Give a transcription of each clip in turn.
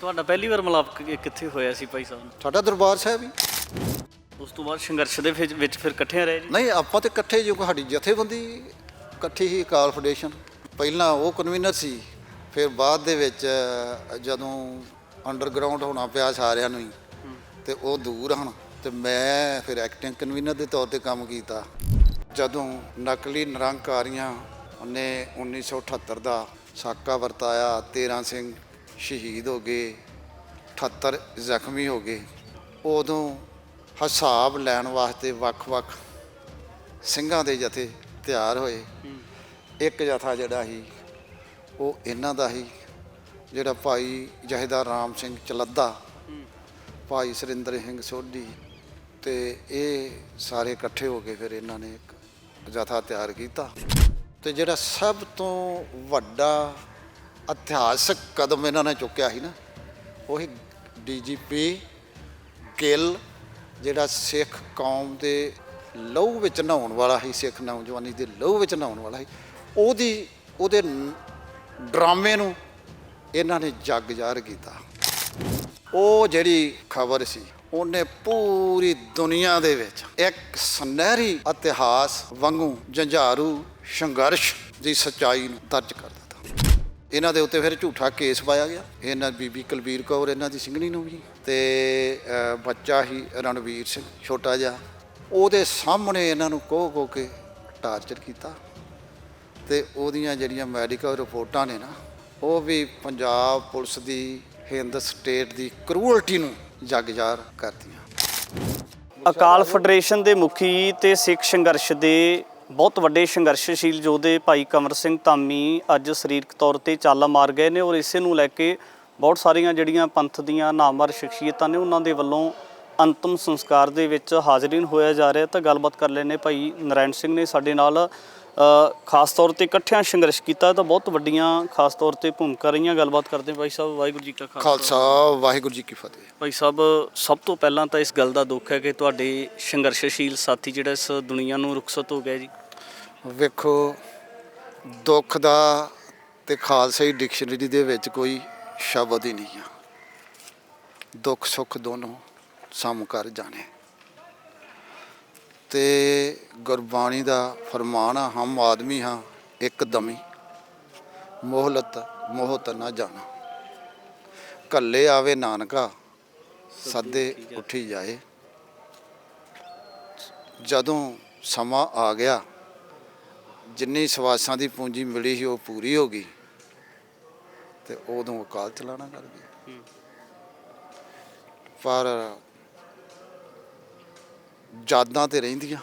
ਤੁਹਾਡਾ ਪਹਿਲੀ ਵਾਰ ਮਿਲਾਪ ਕਿ- ਕਿੱਥੇ ਹੋਇਆ ਸੀ ਭਾਈ ਸਾਹਿਬ? ਨਾਲ? ਸਾਡਾ ਦਰਬਾਰ ਸਾਹਿਬ ਹੀ। ਉਸ ਤੋਂ ਬਾਅਦ ਸੰਘਰਸ਼ ਦੇ ਵਿੱਚ ਵਿੱਚ ਫਿਰ ਇਕੱਠੇ ਰਹੇ ਜੀ? ਨਹੀਂ ਆਪਾਂ ਤੇ ਇਕੱਠੇ ਜੋ ਸਾਡੀ ਜਥੇਬੰਦੀ ਇਕੱਠੀ ਹੀ ਅਕਾਲ ਫਾਊਂਡੇਸ਼ਨ। ਪਹਿਲਾਂ ਉਹ ਕਨਵੀਨਰ ਸੀ ਫਿਰ ਬਾਅਦ ਦੇ ਵਿੱਚ ਜਦੋਂ ਅੰਡਰਗਰਾਉਂਡ ਹੋਣਾ ਪਿਆ ਸਾਰਿਆਂ ਨੂੰ ਹੀ ਤੇ ਉਹ ਦੂਰ ਹਨ। ਤੇ ਮੈਂ ਫਿਰ ਐਕਟਿੰਗ ਕਨਵੀਨਰ ਦੇ ਤੌਰ ਤੇ ਕੰਮ ਕੀਤਾ। ਜਦੋਂ ਨਕਲੀ ਨਿਰੰਕਾਰੀਆਂ ਨੇ 1978 ਦਾ ਸਾਕਾ ਵਰਤਾਇਆ 13 ਸਿੰਘ ਸ਼ਹੀਦ ਹੋ ਗਏ 78 ਜ਼ਖਮੀ ਹੋ ਗਏ। ਉਦੋਂ ਹਿਸਾਬ ਲੈਣ ਵਾਸਤੇ ਵੱਖ-ਵੱਖ ਸਿੰਘਾਂ ਦੇ ਜਥੇ ਤਿਆਰ ਹੋਏ। ਇੱਕ ਜਥਾ ਜਿਹੜਾ ਸੀ, ਉਹ ਇਹਨਾਂ ਦਾ ਸੀ, ਜਿਹੜਾ ਭਾਈ ਜਹੇਦਾਰ ਰਾਮ ਸਿੰਘ ਚਲੱਦਾ, ਭਾਈ ਸੁਰਿੰਦਰ ਸਿੰਘ ਸੋਢੀ ਤੇ ਇਹ ਸਾਰੇ ਇਕੱਠੇ ਹੋ ਕੇ ਫਿਰ ਇਹਨਾਂ ਨੇ ਇੱਕ ਜਥਾ ਤਿਆਰ ਕੀਤਾ। ਤੇ ਜਿਹੜਾ ਸਭ ਤੋਂ ਵੱਡਾ ਇਤਿਹਾਸਕ ਕਦਮ ਇਹਨਾਂ ਨੇ ਚੁੱਕਿਆ ਸੀ ਨਾ। ਉਹੀ ਡੀਜੀਪੀ ਗਿੱਲ ਜਿਹੜਾ ਸਿੱਖ ਕੌਮ ਦੇ ਲਹੂ ਵਿੱਚ ਨਹਾਉਣ ਵਾਲਾ ਸੀ, ਸਿੱਖ ਨੌਜਵਾਨੀ ਦੇ ਲਹੂ ਵਿੱਚ ਨਹਾਉਣ ਵਾਲਾ ਸੀ। ਉਹਦੀ, ਉਹਦੇ ਡਰਾਮੇ ਨੂੰ ਇਹਨਾਂ ਨੇ ਜੱਗ ਜ਼ਾਹਰ ਕੀਤਾ। ਉਹ ਜਿਹੜੀ ਖਬਰ ਸੀ, ਉਹਨੇ ਪੂਰੀ ਦੁਨੀਆ ਦੇ ਵਿੱਚ ਇੱਕ ਸੁਨਹਿਰੀ ਇਤਿਹਾਸ ਵਾਂਗੂ ਜੰਝਾਰੂ ਸੰਘਰਸ਼ ਦੀ ਸੱਚਾਈ ਨੂੰ ਦਰਜ ਕਰ ਇਹਨਾਂ ਦੇ ਉੱਤੇ ਫਿਰ ਝੂਠਾ ਕੇਸ ਪਾਇਆ ਗਿਆ। ਇਹਨਾਂ ਬੀਬੀ ਕੁਲਬੀਰ ਕੌਰ, ਇਹਨਾਂ ਦੀ ਸਿੰਘਣੀ ਨੂੰ ਵੀ। ਤੇ ਬੱਚਾ ਹੀ ਰਣਵੀਰ ਸਿੰਘ, ਛੋਟਾ ਜਿਹਾ। ਉਹਦੇ ਸਾਹਮਣੇ ਇਹਨਾਂ ਨੂੰ ਕੋਹ ਕੋ ਕੇ ਟਾਰਚਰ ਕੀਤਾ। ਤੇ ਉਹਦੀਆਂ ਜਿਹੜੀਆਂ ਮੈਡੀਕਲ ਰਿਪੋਰਟਾਂ ਨੇ ਨਾ, ਉਹ ਵੀ ਪੰਜਾਬ ਪੁਲਿਸ ਦੀ, ਹਿੰਦ ਸਟੇਟ ਦੀ ਕਰੂਅਲਟੀ ਨੂੰ ਜਗਜਾਰ ਕਰਦੀਆਂ। ਅਕਾਲ ਫੈਡਰੇਸ਼ਨ ਦੇ ਮੁਖੀ ਤੇ ਸਿੱਖ ਸੰਘਰਸ਼ ਦੇ ਬਹੁਤ ਵੱਡੇ ਸੰਘਰਸ਼ਸ਼ੀਲ ਯੋਧੇ ਭਾਈ ਕਮਰ ਸਿੰਘ ਧਾਮੀ ਅੱਜ ਸਰੀਰਕ ਤੌਰ ਤੇ ਚਾਲਾ ਮਾਰ ਗਏ ਨੇ ਔਰ ਇਸੇ ਨੂੰ ਲੈ ਕੇ ਬਹੁਤ ਸਾਰੀਆਂ ਜਿਹੜੀਆਂ ਪੰਥ ਦੀਆਂ ਨਾਮਵਰ ਸ਼ਖਸੀਅਤਾਂ ਨੇ ਉਹਨਾਂ ਦੇ ਵੱਲੋਂ ਅੰਤਮ ਸੰਸਕਾਰ ਦੇ ਵਿੱਚ ਹਾਜ਼ਰੀਨ ਹੋਇਆ ਜਾ ਰਿਹਾ ਤਾਂ ਗੱਲਬਾਤ ਕਰ ਲੈਨੇ ਭਾਈ ਨਰਾਇਣ ਸਿੰਘ ਨੇ ਸਾਡੇ ਨਾਲ ਖਾਸ ਤੌਰ ਤੇ ਇਕੱਠਿਆਂ ਸੰਘਰਸ਼ ਕੀਤਾ ਤਾਂ ਬਹੁਤ ਵੱਡੀਆਂ ਖਾਸ ਤੌਰ ਤੇ ਭੂਮਿਕਾ ਰਹੀਆਂ। ਗੱਲਬਾਤ ਕਰਦੇ ਭਾਈ ਸਾਹਿਬ ਵਾਹਿਗੁਰੂ ਜੀ ਕਾ ਖਾਲਸਾ। ਖਾਲਸਾ ਵਾਹਿਗੁਰੂ ਜੀ ਕੀ ਫਤਿਹ। ਭਾਈ ਸਾਹਿਬ ਸਭ ਤੋਂ ਪਹਿਲਾਂ ਤਾਂ ਇਸ ਗੱਲ ਦਾ ਦੁੱਖ ਹੈ ਕਿ ਤੁਹਾਡੇ ਸੰਘਰਸ਼ਸ਼ੀਲ ਸਾਥੀ ਜਿਹੜਾ ਇਸ ਦੁਨੀਆ ਨੂੰ ਰੁਖਸਤ ਹੋ ਗਿਆ ਜੀ। ਵੇਖੋ, ਦੁੱਖ ਦਾ ਤੇ ਖਾਲਸਾਈ ਡਿਕਸ਼ਨਰੀ ਦੇ ਵਿੱਚ ਕੋਈ ਸ਼ਬਦ ਹੀ ਨਹੀਂ ਆ। ਦੁੱਖ, ਸੁੱਖ ਦੋਨੋਂ ਸਮ ਕਰ ਜਾਣੇ। ਤੇ ਗੁਰਬਾਣੀ ਦਾ ਫਰਮਾਨ ਆ, ਹਮ ਆਦਮੀ ਹਾਂ, ਇੱਕ ਦਮੀ। ਮੋਹਲਤ, ਮੋਹਤ ਨਾ ਜਾਣਾ। ਕੱਲੇ ਆਵੇ ਨਾਨਕਾ, ਸੱਦੇ ਉੱਠੀ ਜਾਏ। ਜਦੋਂ ਸਮਾਂ ਆ ਗਿਆ ਜਿੰਨੀ ਸਵਾਸਾਂ ਦੀ ਪੂੰਜੀ ਮਿਲੀ ਸੀ ਉਹ ਪੂਰੀ ਹੋ ਗਈ। ਤੇ ਉਦੋਂ ਅਕਾਲ ਚਲਾਣਾ ਕਰ ਗਏ। ਪਰ ਯਾਦਾਂ ਤੇ ਰਹਿੰਦੀਆਂ।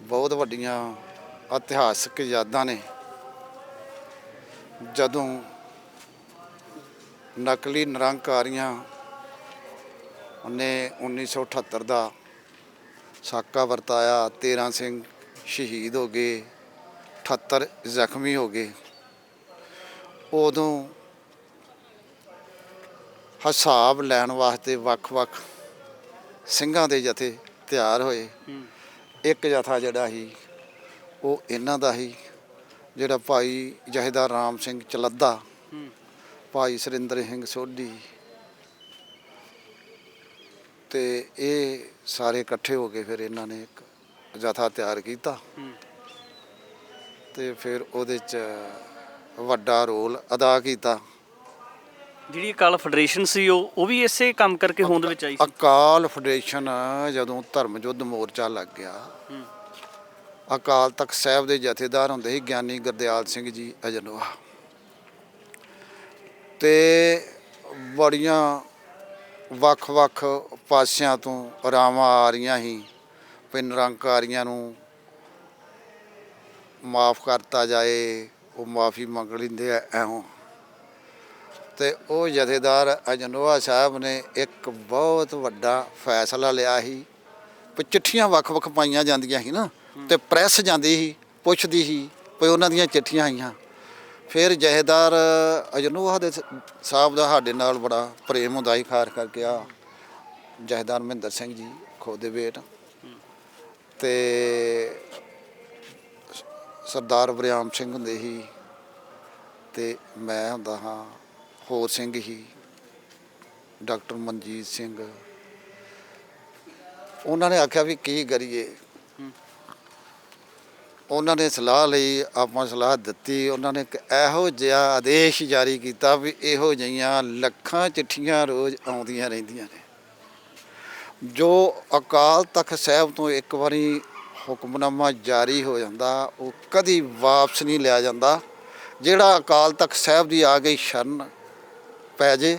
ਬਹੁਤ ਵੱਡੀਆਂ ਇਤਿਹਾਸਕ ਯਾਦਾਂ ਨੇ। ਜਦੋਂ ਨਕਲੀ ਨਿਰੰਕਾਰੀਆਂ ਨੇ 1978 ਦਾ ਸਾਕਾ ਵਰਤਾਇਆ 13 ਸਿੰਘ ਸ਼ਹੀਦ ਹੋ ਗਏ 78 ਜ਼ਖਮੀ ਹੋ ਗਏ। ਉਦੋਂ ਹਿਸਾਬ ਲੈਣ ਵਾਸਤੇ ਵੱਖ-ਵੱਖ ਸਿੰਘਾਂ ਦੇ ਜਥੇ ਤਿਆਰ ਹੋਏ। ਇੱਕ ਜਥਾ ਜਿਹੜਾ ਸੀ ਉਹ ਇਹਨਾਂ ਦਾ ਸੀ ਜਿਹੜਾ ਭਾਈ ਜਹੇਦਾਰ ਰਾਮ ਸਿੰਘ ਚਲੱਦਾ ਭਾਈ ਸੁਰਿੰਦਰ ਸਿੰਘ ਸੋਢੀ। ਤੇ ਇਹ ਸਾਰੇ ਇਕੱਠੇ ਹੋ ਕੇ ਫਿਰ ਇਹਨਾਂ ਨੇ ਇੱਕ ਜਥਾ ਤਿਆਰ ਕੀਤਾ। ਤੇ ਫਿਰ ਉਹਦੇ ਚ ਵੱਡਾ ਰੋਲ ਅਦਾ ਕੀਤਾ। ਜਿਹੜੀ ਅਕਾਲ ਫੈਡਰੇਸ਼ਨ ਸੀ ਉਹ ਉਹ ਵੀ ਇਸੇ ਕੰਮ ਕਰਕੇ ਹੋਂਦ ਵਿੱਚ ਆਈ ਸੀ? ਅਕਾਲ ਫੈਡਰੇਸ਼ਨ ਜਦੋਂ ਧਰਮ ਯੁੱਧ ਮੋਰਚਾ ਲੱਗ ਗਿਆ ਅਕਾਲ ਤਖਤ ਸਾਹਿਬ ਦੇ ਜਥੇਦਾਰ ਹੁੰਦੇ ਸੀ ਗਿਆਨੀ ਗੁਰਦਿਆਲ ਸਿੰਘ ਜੀ ਅਜਨੋਆ। ਤੇ ਬੜੀਆਂ ਵੱਖ-ਵੱਖ ਪਾਸਿਆਂ ਤੋਂ ਰਾਵਾਂ ਆ ਰਹੀਆਂ ਸੀ। ਵੀ ਨਿਰੰਕਾਰੀਆਂ ਨੂੰ ਮਾਫ ਕਰਤਾ ਜਾਏ, ਉਹ ਮਾਫੀ ਮੰਗ ਲੈਂਦੇ ਆ ਐਉਂ ਤੇ ਉਹ ਜਥੇਦਾਰ ਅਜਨੋਆ ਸਾਹਿਬ ਨੇ ਇੱਕ ਬਹੁਤ ਵੱਡਾ ਫੈਸਲਾ ਲਿਆ ਸੀ। ਵੀ ਚਿੱਠੀਆਂ ਵੱਖ-ਵੱਖ ਪਾਈਆਂ ਜਾਂਦੀਆਂ ਸੀ ਨਾ, ਤੇ ਪ੍ਰੈਸ ਜਾਂਦੀ ਸੀ, ਪੁੱਛਦੀ ਸੀ, ਵੀ ਉਹਨਾਂ ਦੀਆਂ ਚਿੱਠੀਆਂ ਆਈਆਂ। ਫਿਰ ਜਹੇਦਾਰ ਅਜਨੋਹਾ ਦੇ ਸਾਹਿਬ ਦਾ ਸਾਡੇ ਨਾਲ ਬੜਾ ਪ੍ਰੇਮ ਹੁੰਦਾ ਸੀ ਖਾਰ ਕਰਕੇ ਆ ਜਹੇਦਾਰ ਮਹਿੰਦਰ ਸਿੰਘ ਜੀ, ਖੋਦੇ ਬੇਟ। ਤੇ ਸਰਦਾਰ ਬਰਿਆਮ ਸਿੰਘ ਹੁੰਦੇ ਸੀ ਤੇ ਮੈਂ ਹੁੰਦਾ ਹਾਂ, ਹੋਰ ਸਿੰਘ ਹੀ, ਡਾਕਟਰ ਮਨਜੀਤ ਸਿੰਘ। ਉਹਨਾਂ ਨੇ ਆਖਿਆ ਵੀ ਕੀ ਕਰੀਏ? ਉਹਨਾਂ ਨੇ ਸਲਾਹ ਲਈ, ਆਪਾਂ ਸਲਾਹ ਦਿੱਤੀ। ਉਹਨਾਂ ਨੇ ਇੱਕ ਇਹੋ ਜਿਹਾ ਆਦੇਸ਼ ਜਾਰੀ ਕੀਤਾ ਵੀ ਇਹੋ ਜਿਹੀਆਂ ਲੱਖਾਂ ਚਿੱਠੀਆਂ ਰੋਜ਼ ਆਉਂਦੀਆਂ ਰਹਿੰਦੀਆਂ ਨੇ। ਜੋ ਅਕਾਲ ਤਖਤ ਸਾਹਿਬ ਤੋਂ ਇੱਕ ਵਾਰੀ ਹੁਕਮਨਾਮਾ ਜਾਰੀ ਹੋ ਜਾਂਦਾ, ਉਹ ਕਦੀ ਵਾਪਸ ਨਹੀਂ ਲਿਆ ਜਾਂਦਾ। ਜਿਹੜਾ ਅਕਾਲ ਤਖਤ ਸਾਹਿਬ ਦੀ ਆ ਗਈ ਸ਼ਰਨ ਪੈ ਜੇ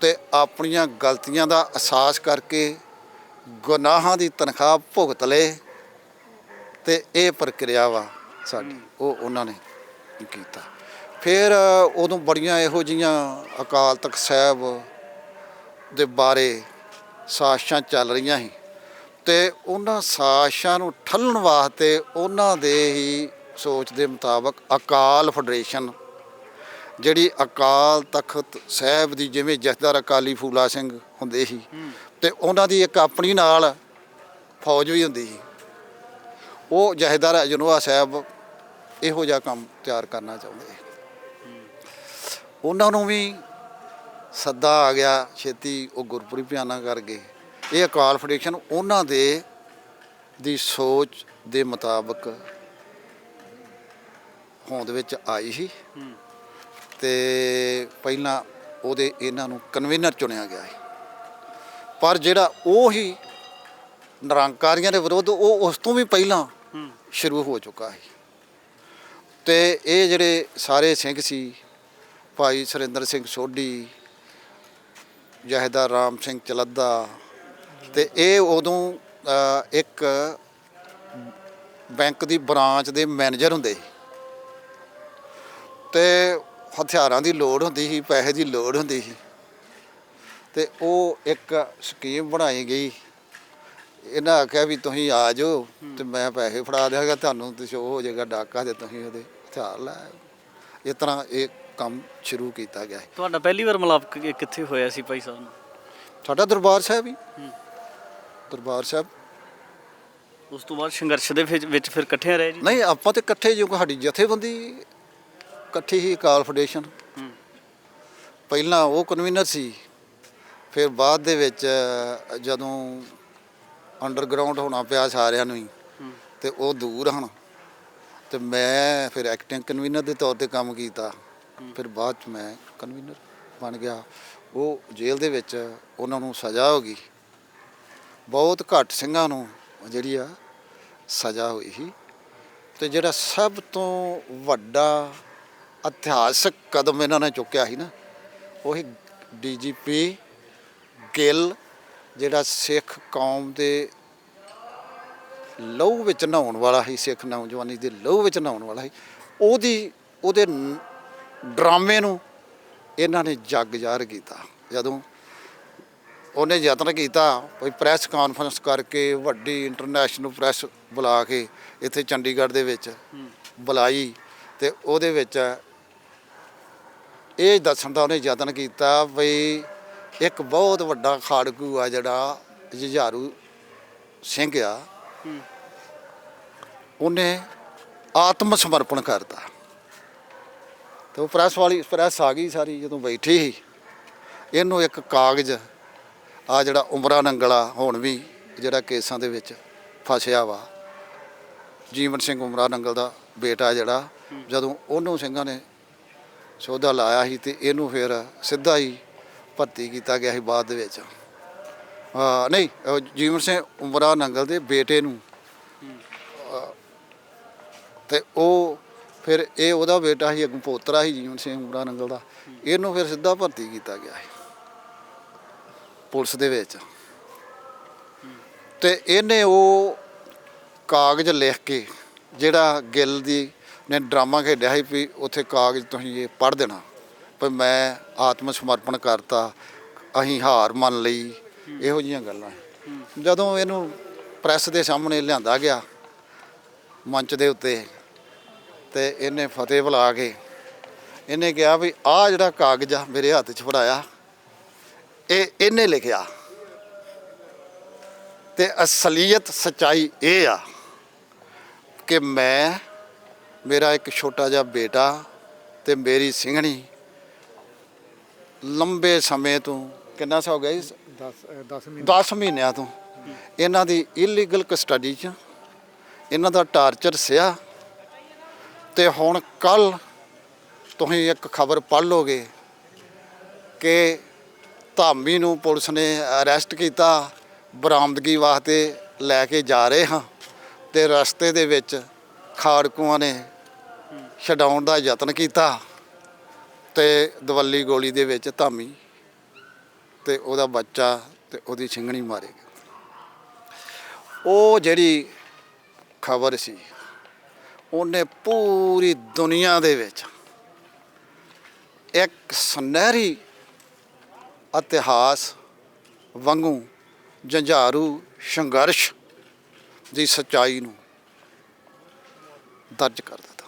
ਤੇ ਆਪਣੀਆਂ ਗਲਤੀਆਂ ਦਾ ਅਹਿਸਾਸ ਕਰਕੇ ਗੁਨਾਹਾਂ ਦੀ ਤਨਖਾਹ ਭੁਗਤ ਲਏ ਤੇ ਇਹ ਪ੍ਰਕਿਰਿਆ ਵਾ ਸਾਡੀ, ਉਹ ਉਹਨਾਂ ਨੇ ਕੀਤਾ। ਫਿਰ ਉਦੋਂ ਬੜੀਆਂ ਇਹੋ ਜੀਆਂ ਅਕਾਲ ਤਖਤ ਸਾਹਿਬ ਦੇ ਬਾਰੇ ਸਾਜ਼ਿਸ਼ਾਂ ਚੱਲ ਰਹੀਆਂ ਸੀ। ਤੇ ਉਹਨਾਂ ਸਾਜ਼ਿਸ਼ਾਂ ਨੂੰ ਠੱਲਣ ਵਾਸਤੇ ਉਹਨਾਂ ਦੇ ਹੀ ਸੋਚ ਦੇ ਮੁਤਾਬਕ ਅਕਾਲ ਫੈਡਰੇਸ਼ਨ, ਜਿਹੜੀ ਅਕਾਲ ਤਖਤ ਸਾਹਿਬ ਦੀ ਜਿਵੇਂ ਜਥੇਦਾਰ ਅਕਾਲੀ ਫੂਲਾ ਸਿੰਘ ਹੁੰਦੇ ਸੀ ਤੇ ਉਹਨਾਂ ਦੀ ਇੱਕ ਆਪਣੀ ਨਾਲ ਫੌਜ ਵੀ ਹੁੰਦੀ ਸੀ। ਉਹ ਜਥੇਦਾਰ ਅਜਨੋਆ ਸਾਹਿਬ ਇਹੋ ਜਿਹਾ ਕੰਮ ਤਿਆਰ ਕਰਨਾ ਚਾਹੁੰਦੇ ਉਹਨਾਂ ਨੂੰ ਵੀ ਸੱਦਾ ਆ ਗਿਆ ਛੇਤੀ ਉਹ ਗੁਰਪੁਰੀ ਪਿਆਨਾ ਕਰ ਗਏ ਇਹ ਅਕਾਲ ਫੈਡਰੇਸ਼ਨ ਉਹਨਾਂ ਦੇ ਦੀ ਸੋਚ ਦੇ ਮੁਤਾਬਕ ਹੋਂਦ ਵਿੱਚ ਆਈ ਸੀ। ਤੇ ਪਹਿਲਾਂ ਉਹਦੇ ਇਹਨਾਂ ਨੂੰ ਕਨਵੀਨਰ ਚੁਣਿਆ ਗਿਆ ਸੀ। ਪਰ ਜਿਹੜਾ ਉਹ ਹੀ ਨਿਰੰਕਾਰੀਆਂ ਦੇ ਵਿਰੁੱਧ ਉਹ ਉਸ ਤੋਂ ਵੀ ਪਹਿਲਾਂ ਸ਼ੁਰੂ ਹੋ ਚੁੱਕਾ ਸੀ। ਤੇ ਇਹ ਜਿਹੜੇ ਸਾਰੇ ਸਿੰਘ ਸੀ ਭਾਈ ਸੁਰਿੰਦਰ ਸਿੰਘ ਸੋਢੀ ਜਹੇਦਾਰ ਰਾਮ ਸਿੰਘ ਚਲੱਦਾ ਤੇ ਇਹ ਉਦੋਂ ਇੱਕ ਬੈਂਕ ਦੀ ਬ੍ਰਾਂਚ ਦੇ ਮੈਨੇਜਰ ਹੁੰਦੇ ਸੀ। ਤੇ ਹਥਿਆਰਾਂ ਦੀ ਲੋੜ ਹੁੰਦੀ ਸੀ, ਪੈਸੇ ਦੀ ਲੋੜ ਹੁੰਦੀ ਸੀ। ਤੇ ਉਹ ਇੱਕ ਸਕੀਮ ਬਣਾਈ ਗਈ। ਇਹਨਾਂ ਆਖਿਆ ਵੀ ਤੁਸੀਂ ਆ ਜਾਓ ਤੇ ਮੈਂ ਪੈਸੇ ਫੜਾ ਦਿਆਂਗਾ, ਤੁਹਾਨੂੰ ਤੇ ਸ਼ੋ ਹੋ ਜਾਏਗਾ ਡਾਕਾ ਤੇ ਤੁਸੀਂ ਉਹਦੇ ਹਥਿਆਰ ਲੈ ਇਸ ਤਰ੍ਹਾਂ ਇਹ ਕੰਮ ਸ਼ੁਰੂ ਕੀਤਾ ਗਿਆ ਹੈ। ਤੁਹਾਡਾ ਪਹਿਲੀ ਵਾਰ ਮਿਲਾਪ ਕਿ- ਕਿੱਥੇ ਹੋਇਆ ਸੀ ਭਾਈ ਸਾਹਿਬ ਨਾਲ? ਸਾਡਾ ਦਰਬਾਰ ਸਾਹਿਬ ਹੀ। ਦਰਬਾਰ ਸਾਹਿਬ। ਉਸ ਤੋਂ ਬਾਅਦ ਸੰਘਰਸ਼ ਦੇ ਵਿੱਚ ਵਿੱਚ ਫਿਰ ਇਕੱਠਿਆਂ ਰਹੇ ਜੀ? ਨਹੀਂ ਆਪਾਂ ਤੇ ਇਕੱਠੇ ਜੋ ਸਾਡੀ ਜਥੇਬੰਦੀ ਇਕੱਠੀ ਹੀ ਅਕਾਲ ਫਾਊਂਡੇਸ਼ਨ। ਹੂੰ। ਪਹਿਲਾਂ ਉਹ ਕਨਵੀਨਰ ਸੀ ਫਿਰ ਬਾਅਦ ਦੇ ਵਿੱਚ ਜਦੋਂ ਅੰਡਰਗਰਾਉਂਡ ਹੋਣਾ ਪਿਆ ਸਾਰਿਆਂ ਨੂੰ ਹੀ ਹੂੰ। ਤੇ ਉਹ ਦੂਰ ਹਨ। ਤੇ ਮੈਂ ਫਿਰ ਐਕਟਿੰਗ ਕਨਵੀਨਰ ਦੇ ਤੌਰ ਤੇ ਕੰਮ ਕੀਤਾ। ਫਿਰ ਬਾਅਦ ਚ ਮੈਂ ਕਨਵੀਨਰ ਬਣ ਗਿਆ। ਉਹ ਜੇਲ੍ਹ ਦੇ ਵਿੱਚ ਉਹਨਾਂ ਨੂੰ ਸਜ਼ਾ ਹੋ ਗਈ। ਬਹੁਤ ਘੱਟ ਸਿੰਘਾਂ ਨੂੰ ਜਿਹੜੀ ਆ ਸਜ਼ਾ ਹੋਈ ਸੀ। ਤੇ ਜਿਹੜਾ ਸਭ ਤੋਂ ਵੱਡਾ ਇਤਿਹਾਸਕ ਕਦਮ ਇਹਨਾਂ ਨੇ ਚੁੱਕਿਆ ਸੀ ਨਾ, ਉਹ ਹੀ ਡੀਜੀਪੀ ਗਿੱਲ, ਜਿਹੜਾ ਸਿੱਖ ਕੌਮ ਦੇ ਲਹੂ ਵਿੱਚ ਨਹਾਉਣ ਵਾਲਾ ਸੀ, ਸਿੱਖ ਨੌਜਵਾਨੀ ਦੇ ਲਹੂ ਵਿੱਚ ਨਹਾਉਣ ਵਾਲਾ ਸੀ, ਉਹਦੀ ਉਹਦੇ ਡਰਾਮੇ ਨੂੰ ਇਹਨਾਂ ਨੇ ਜੱਗ ਜ਼ਾਹਰ ਕੀਤਾ। ਜਦੋਂ ਉਹਨੇ ਯਤਨ ਕੀਤਾ ਕੋਈ ਪ੍ਰੈਸ ਕਾਨਫਰੰਸ ਕਰਕੇ ਵੱਡੀ ਇੰਟਰਨੈਸ਼ਨਲ ਪ੍ਰੈਸ ਬੁਲਾ ਕੇ ਇੱਥੇ ਚੰਡੀਗੜ੍ਹ ਦੇ ਵਿੱਚ ਬੁਲਾਈ ਤੇ ਉਹਦੇ ਵਿੱਚ ਇਹ ਦੱਸਣ ਦਾ ਉਹਨੇ ਯਤਨ ਕੀਤਾ ਵੀ ਇੱਕ ਬਹੁਤ ਵੱਡਾ ਖਾੜਕੂ ਆ ਜਿਹੜਾ ਜੁਝਾਰੂ ਸਿੰਘ ਆ। ਉਹਨੇ ਆਤਮ ਸਮਰਪਣ ਕਰਤਾ। ਤੇ ਉਹ ਪ੍ਰੈਸ ਵਾਲੀ ਪ੍ਰੈਸ ਆ ਗਈ ਸਾਰੀ ਜਦੋਂ ਬੈਠੀ ਸੀ। ਇਹਨੂੰ ਇੱਕ ਕਾਗਜ਼ ਆ ਜਿਹੜਾ ਉਮਰਾ ਨੰਗਲਾ ਹੁਣ ਵੀ ਜਿਹੜਾ ਕੇਸਾਂ ਦੇ ਵਿੱਚ ਫਸਿਆ ਵਾ। ਜੀਵਨ ਸਿੰਘ ਉਮਰਾ ਨੰਗਲ ਦਾ ਬੇਟਾ ਜਿਹੜਾ ਜਦੋਂ ਉਹਨੂੰ ਸਿੰਘਾਂ ਨੇ ਸੋਧਾ ਲਾਇਆ ਸੀ ਤੇ ਇਹਨੂੰ ਫਿਰ ਸਿੱਧਾ ਹੀ ਭਰਤੀ ਕੀਤਾ ਗਿਆ ਸੀ ਬਾਅਦ ਦੇ ਵਿੱਚ। ਹਾਂ ਨਹੀਂ ਜੀਵਨ ਸਿੰਘ ਉਮਰਾ ਨੰਗਲ ਦੇ ਬੇਟੇ ਨੂੰ ਅਹ, ਤੇ ਉਹ ਫਿਰ ਇਹ ਉਹਦਾ ਬੇਟਾ ਸੀ ਅੱਗੋਂ ਪੋਤਰਾ ਸੀ ਜੀਵਨ ਸਿੰਘ ਉਮਰਾ ਨੰਗਲ ਦਾ। ਇਹਨੂੰ ਫਿਰ ਸਿੱਧਾ ਭਰਤੀ ਕੀਤਾ ਗਿਆ ਸੀ। ਪੁਲਿਸ ਦੇ ਵਿੱਚ। ਤੇ ਇਹਨੇ ਉਹ ਕਾਗਜ਼ ਲਿਖ ਕੇ, ਜਿਹੜਾ ਗਿੱਲ ਦੀ ਨੇ ਡਰਾਮਾ ਖੇਡਿਆ ਸੀ ਵੀ ਉੱਥੇ ਕਾਗਜ਼ ਤੁਸੀਂ ਇਹ ਪੜ੍ਹ ਦੇਣਾ। ਵੀ ਮੈਂ ਆਤਮ ਸਮਰਪਣ ਕਰਤਾ, ਅਸੀਂ ਹਾਰ ਮੰਨ ਲਈ। ਇਹੋ ਜੀਆਂ ਗੱਲਾਂ। ਜਦੋਂ ਇਹਨੂੰ ਪ੍ਰੈਸ ਦੇ ਸਾਹਮਣੇ ਲਿਆਂਦਾ ਗਿਆ, ਮੰਚ ਦੇ ਉੱਤੇ ਤੇ ਇਹਨੇ ਫਤਿਹ ਬੁਲਾ ਕੇ ਇਹਨੇ ਕਿਹਾ ਵੀ ਆਹ ਜਿਹੜਾ ਕਾਗਜ਼ ਆ ਮੇਰੇ ਹੱਥ 'ਚ ਫੜਾਇਆ ਇਹ ਇਹਨੇ ਲਿਖਿਆ। ਤੇ ਅਸਲੀਅਤ ਸਚਾਈ ਇਹ ਆ ਕਿ ਮੈਂ ਮੇਰਾ ਇੱਕ ਛੋਟਾ ਜਿਹਾ ਬੇਟਾ ਤੇ ਮੇਰੀ ਸਿੰਘਣੀ ਲੰਬੇ ਸਮੇਂ ਤੋਂ ਕਿੰਨਾ ਸਾ ਹੋ ਗਿਆ ਜੀ? 10 10 ਮਹੀਨੇ। 10 ਮਹੀਨਿਆਂ ਤੋਂ। ਇਹਨਾਂ ਦੀ ਇਲੀਗਲ ਕਸਟਡੀ 'ਚ ਇਹਨਾਂ ਦਾ ਟਾਰਚਰ ਸਿਆ। ਤੇ ਹੁਣ ਕੱਲ ਤੁਸੀਂ ਇੱਕ ਖਬਰ ਪੜ੍ਹ ਲੋਗੇ ਕਿ ਧਾਮੀ ਨੂੰ ਪੁਲਿਸ ਨੇ ਅਰੈਸਟ ਕੀਤਾ, ਬਰਾਮਦਗੀ ਵਾਸਤੇ ਲੈ ਕੇ ਜਾ ਰਹੇ ਹਾਂ ਤੇ ਰਸਤੇ ਦੇ ਵਿੱਚ ਖਾੜਕੂਆਂ ਨੇ ਛਡਾਉਣ ਦਾ ਯਤਨ ਕੀਤਾ ਤੇ ਦਵੱਲੀ ਗੋਲੀ ਦੇ ਵਿੱਚ ਧਾਮੀ ਤੇ ਉਹਦਾ ਬੱਚਾ ਤੇ ਉਹਦੀ ਛਿੰਗਣੀ ਮਾਰੇ ਗਏ ਉਹ ਜਿਹੜੀ ਖਬਰ ਸੀ ਉਹਨੇ ਪੂਰੀ ਦੁਨੀਆ ਦੇ ਵਿੱਚ ਇੱਕ ਸੁਨਹਿਰੀ ਇਤਿਹਾਸ ਵਾਂਗੂ ਜੰਝਾਰੂ ਸੰਘਰਸ਼ ਦੀ ਸਚਾਈ ਨੂੰ ਦਰਜ ਕਰ ਦਿੱਤਾ।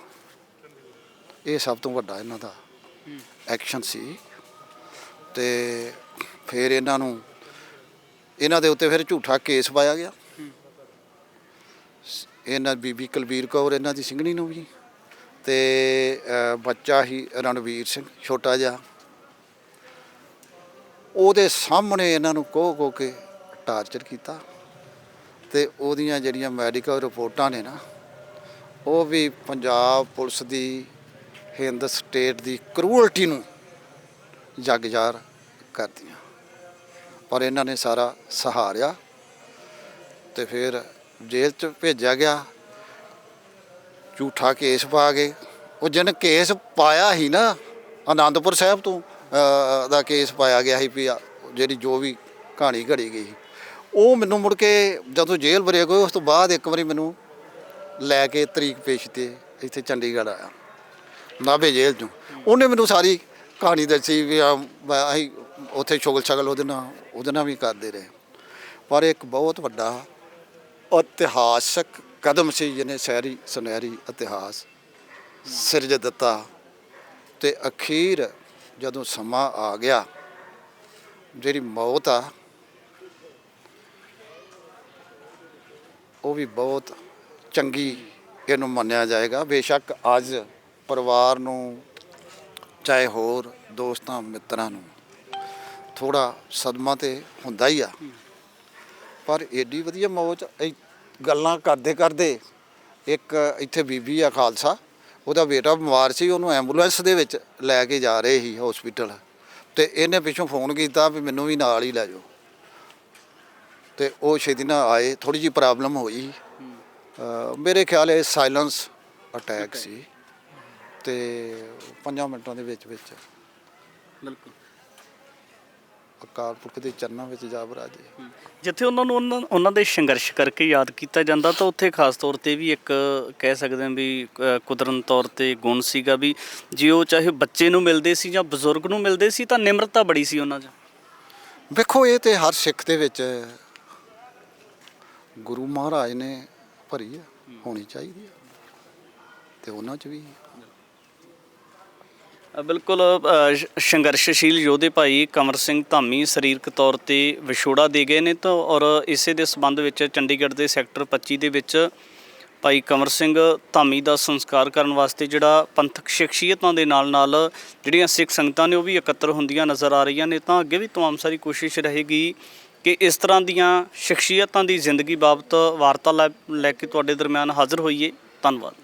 ਇਹ ਸਭ ਤੋਂ ਵੱਡਾ ਇਹਨਾਂ ਦਾ ਐਕਸ਼ਨ ਸੀ ਤੇ ਫਿਰ ਇਹਨਾਂ ਨੂੰ ਇਹਨਾਂ ਦੇ ਉੱਤੇ ਫਿਰ ਝੂਠਾ ਕੇਸ ਪਾਇਆ ਗਿਆ। ਇਹਨਾਂ ਬੀਬੀ ਕੁਲਬੀਰ ਕੌਰ, ਇਹਨਾਂ ਦੀ ਸਿੰਘਣੀ ਨੂੰ ਵੀ। ਤੇ ਬੱਚਾ ਹੀ ਰਣਵੀਰ ਸਿੰਘ, ਛੋਟਾ ਜਿਹਾ। ਉਹਦੇ ਸਾਹਮਣੇ ਇਹਨਾਂ ਨੂੰ ਕੋਹ ਕੋ ਕੇ ਟਾਰਚਰ ਕੀਤਾ। ਤੇ ਉਹਦੀਆਂ ਜਿਹੜੀਆਂ ਮੈਡੀਕਲ ਰਿਪੋਰਟਾਂ ਨੇ ਨਾ, ਉਹ ਵੀ ਪੰਜਾਬ ਪੁਲਿਸ ਦੀ, ਹਿੰਦ ਸਟੇਟ ਦੀ ਕਰੂਅਲਟੀ ਨੂੰ ਜਗਜਾਰ ਕਰਦੀਆਂ। ਪਰ ਇਹਨਾਂ ਨੇ ਸਾਰਾ ਸਹਾਰਿਆ ਤੇ ਫਿਰ ਜੇਲ੍ਹ 'ਚ ਭੇਜਿਆ ਗਿਆ। ਝੂਠਾ ਕੇਸ ਪਾ ਕੇ। ਉਹ ਜਿਹਨੇ ਕੇਸ ਪਾਇਆ ਹੀ ਨਾ ਆਨੰਦਪੁਰ ਸਾਹਿਬ ਤੋਂ ਦਾ ਕੇਸ ਪਾਇਆ ਗਿਆ ਸੀ ਵੀ ਜਿਹੜੀ ਜੋ ਵੀ ਕਹਾਣੀ ਘੜੀ ਗਈ ਉਹ ਮੈਨੂੰ ਮੁੜ ਕੇ ਜਦੋਂ ਜੇਲ੍ਹ ਬਰੇ ਗਏ, ਉਸ ਤੋਂ ਬਾਅਦ ਇੱਕ ਵਾਰੀ ਮੈਨੂੰ ਲੈ ਕੇ ਤਰੀਕ ਪੇਸ਼ ਤੇ ਇੱਥੇ ਚੰਡੀਗੜ੍ਹ ਆਇਆ। ਨਾਭੇ ਜੇਲ੍ਹ ਚੋਂ। ਉਹਨੇ ਮੈਨੂੰ ਸਾਰੀ ਕਹਾਣੀ ਦੱਸੀ ਵੀ ਅਸੀਂ ਉੱਥੇ ਸ਼ੁਗਲ ਸ਼ਗਲ ਉਹਦੇ ਨਾਲ ਉਹਦੇ ਨਾਲ ਵੀ ਕਰਦੇ ਰਹੇ। ਪਰ ਇੱਕ ਬਹੁਤ ਵੱਡਾ ਇਤਿਹਾਸਕ ਕਦਮ ਸੀ ਜਿਹਨੇ ਸ਼ਹਿਰੀ ਸੁਨਹਿਰੀ ਇਤਿਹਾਸ ਸਿਰਜ ਦਿੱਤਾ ਤੇ ਅਖੀਰ ਜਦੋਂ ਸਮਾਂ ਆ ਗਿਆ, ਜਿਹੜੀ ਮੌਤ ਆ, ਉਹ ਵੀ ਬਹੁਤ ਚੰਗੀ ਇਹਨੂੰ ਮੰਨਿਆ ਜਾਏਗਾ। ਬੇਸ਼ੱਕ ਅੱਜ ਪਰਿਵਾਰ ਨੂੰ, ਚਾਹੇ ਹੋਰ ਦੋਸਤਾਂ, ਮਿੱਤਰਾਂ ਨੂੰ ਥੋੜਾ ਸਦਮਾ ਤੇ ਹੁੰਦਾ ਹੀ ਆ। ਪਰ ਏਡੀ ਵਧੀਆ ਮੌਜ ਇਹ ਗੱਲਾਂ ਕਰਦੇ ਕਰਦੇ ਇੱਕ ਇੱਥੇ ਬੀਬੀ ਆ ਖਾਲਸਾ ਉਹਦਾ ਬੇਟਾ ਬਿਮਾਰ ਸੀ ਉਹਨੂੰ ਐਂਬੂਲੈਂਸ ਦੇ ਵਿੱਚ ਲੈ ਕੇ ਜਾ ਰਹੇ ਸੀ ਹਸਪੀਟਲ ਤੇ ਇਹਨੇ ਪਿੱਛੋਂ ਫੋਨ ਕੀਤਾ ਵੀ ਮੈਨੂੰ ਵੀ ਨਾਲ ਹੀ ਲੈ ਜਾਓ। ਤੇ ਉਹ ਛੇਤੀ ਨਾਲ ਆਏ ਥੋੜੀ ਜੀ ਪ੍ਰੋਬਲਮ ਹੋਈ। ਮੇਰੇ ਖਿਆਲ ਇਹ ਸਾਇਲੈਂਸ ਅਟੈਕ ਸੀ। ਤੇ 5 ਮਿੰਟਾਂ ਦੇ ਵਿੱਚ ਵਿੱਚ ਬਿਲਕੁਲ। ਅਕਾਲ ਪੁਰਖ ਦੇ ਚਰਨਾਂ ਵਿੱਚ ਜਾ ਬਰਾਜੇ ਜਿੱਥੇ ਉਹਨਾਂ ਨੂੰ ਉਹਨਾਂ- ਉਹਨਾਂ ਦੇ ਸੰਘਰਸ਼ ਕਰਕੇ ਯਾਦ ਕੀਤਾ ਜਾਂਦਾ ਤਾਂ ਉੱਥੇ ਖਾਸ ਤੌਰ ਤੇ ਵੀ ਇੱਕ ਕਹਿ ਸਕਦੇ ਹਾਂ ਵੀ ਅ, ਕੁਦਰਤ ਤੌਰ ਤੇ ਗੁਣ ਸੀਗਾ ਵੀ ਜੇ ਉਹ ਚਾਹੇ ਬੱਚੇ ਨੂੰ ਮਿਲਦੇ ਸੀ ਜਾਂ ਬਜ਼ੁਰਗ ਨੂੰ ਮਿਲਦੇ ਸੀ ਤਾਂ ਨਿਮਰਤਾ ਬੜੀ ਸੀ ਉਹਨਾਂ 'ਚ। ਵੇਖੋ ਇਹ ਤੇ ਹਰ ਸਿੱਖ ਦੇ ਵਿੱਚ ਗੁਰੂ ਮਹਾਰਾਜ ਨੇ ਭਰੀ ਆ ਹੋਣੀ ਚਾਹੀਦੀ ਆ। ਤੇ ਉਹਨਾਂ 'ਚ ਵੀ ਬਿਲਕੁਲ ਅ, ਸੰਘਰਸ਼ਸ਼ੀਲ ਯੋਧੇ ਭਾਈ ਕਮਰ ਸਿੰਘ ਧਾਮੀ ਸਰੀਰਕ ਤੌਰ ਤੇ ਵਿਛੋੜਾ ਦੇ ਗਏ ਨੇ ਤਾਂ ਔਰ ਇਸੇ ਦੇ ਸਬੰਧ ਵਿੱਚ ਚੰਡੀਗੜ੍ਹ ਦੇ ਸੈਕਟਰ 25 ਦੇ ਵਿੱਚ ਭਾਈ ਕਮਰ ਸਿੰਘ ਧਾਮੀ ਦਾ ਸੰਸਕਾਰ ਕਰਨ ਵਾਸਤੇ ਜਿਹੜਾ ਪੰਥਕ ਸ਼ਖਸੀਅਤਾਂ ਦੇ ਨਾਲ ਨਾਲ ਜਿਹੜੀਆਂ ਸਿੱਖ ਸੰਗਤਾਂ ਨੇ ਉਹ ਵੀ ਇਕੱਤਰ ਹੁੰਦੀਆਂ ਨਜ਼ਰ ਆ ਰਹੀਆਂ ਨੇ ਤਾਂ ਅੱਗੇ ਵੀ ਤਮਾਮ ਸਾਰੀ ਕੋਸ਼ਿਸ਼ ਰਹੇਗੀ ਕਿ ਇਸ ਤਰ੍ਹਾਂ ਦੀਆਂ ਸ਼ਖਸੀਅਤਾਂ ਦੀ ਜ਼ਿੰਦਗੀ ਬਾਬਤ ਵਾਰਤਾਲਾਪ ਲੈ ਕੇ ਤੁਹਾਡੇ ਦਰਮਿਆਨ ਹਾਜ਼ਰ ਹੋਈਏ। ਧੰਨਵਾਦ।